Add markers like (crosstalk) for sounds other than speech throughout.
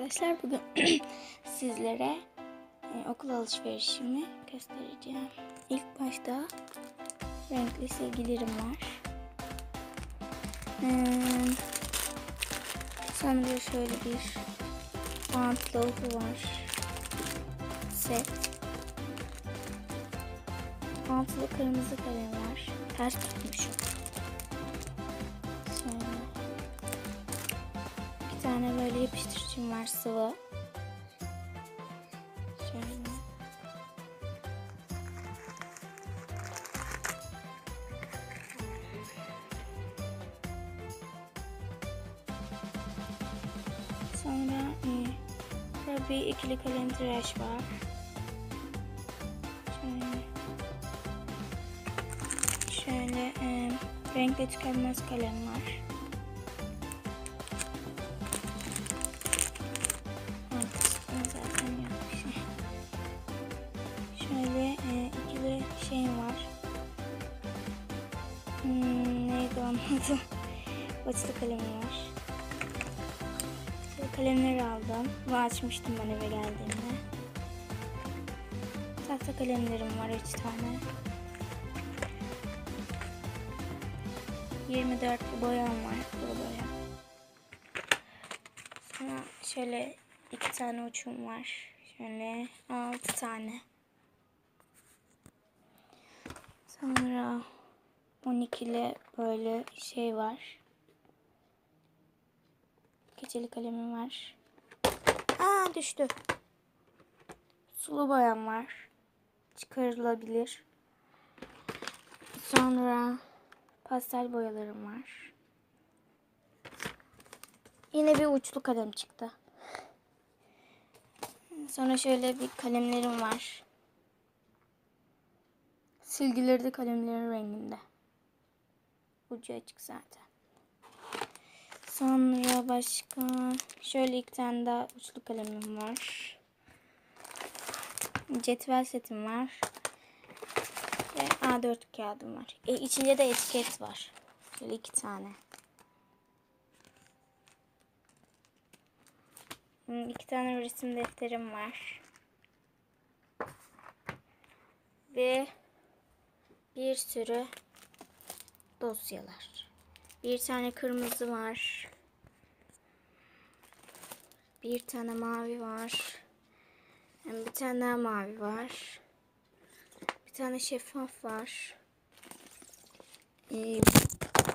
arkadaşlar bugün (clears throat) sizlere e, okul alışverişimi göstereceğim. İlk başta renkli silgilerim var. Ee, sonra şöyle bir bantlı oku var. Set. Bantlı kırmızı kalem var. Ters tutmuşum. Bir tane böyle yapıştırıcım var sıvı. Şöyle. Sonra e, burada bir ikili kalem tıraş var. Şöyle. Şöyle e, renkli tükenmez kalem var. Hmm, neydi onun adı? Başlı kalemi var. Şöyle kalemleri aldım. Ve açmıştım ben eve geldiğimde. Tahta kalemlerim var 3 tane. 24 boyam var. Kuru boya. Sonra şöyle iki tane uçum var. Şöyle altı tane. Sonra 12'li böyle şey var. Keçeli kalemim var. Aa düştü. Sulu boyam var. Çıkarılabilir. Sonra pastel boyalarım var. Yine bir uçlu kalem çıktı. Sonra şöyle bir kalemlerim var. Silgileri de kalemlerin renginde. Ucu açık zaten. Sonra başka şöyle iki tane daha uçlu kalemim var. Cetvel setim var. Ve A4 kağıdım var. E, içinde de etiket var. Şöyle iki tane. Hmm, İki tane resim defterim var. Ve bir sürü dosyalar. Bir tane kırmızı var. Bir tane mavi var. Hem Bir tane daha mavi var. Bir tane şeffaf var. Ee,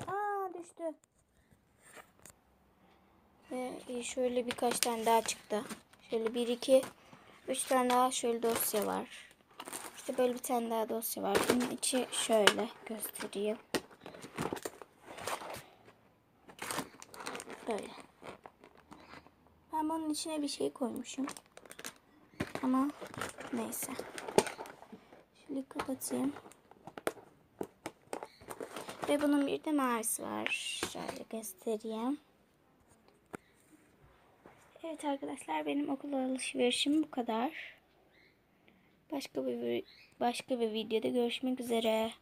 aa düştü. Ve e, şöyle birkaç tane daha çıktı. Şöyle bir iki üç tane daha şöyle dosya var. İşte böyle bir tane daha dosya var. Bunun içi şöyle göstereyim. Böyle. Ben bunun içine bir şey koymuşum. Ama neyse. Şöyle kapatayım. Ve bunun bir de mavisi var. Şöyle göstereyim. Evet arkadaşlar benim okul alışverişim bu kadar. Başka bir başka bir videoda görüşmek üzere.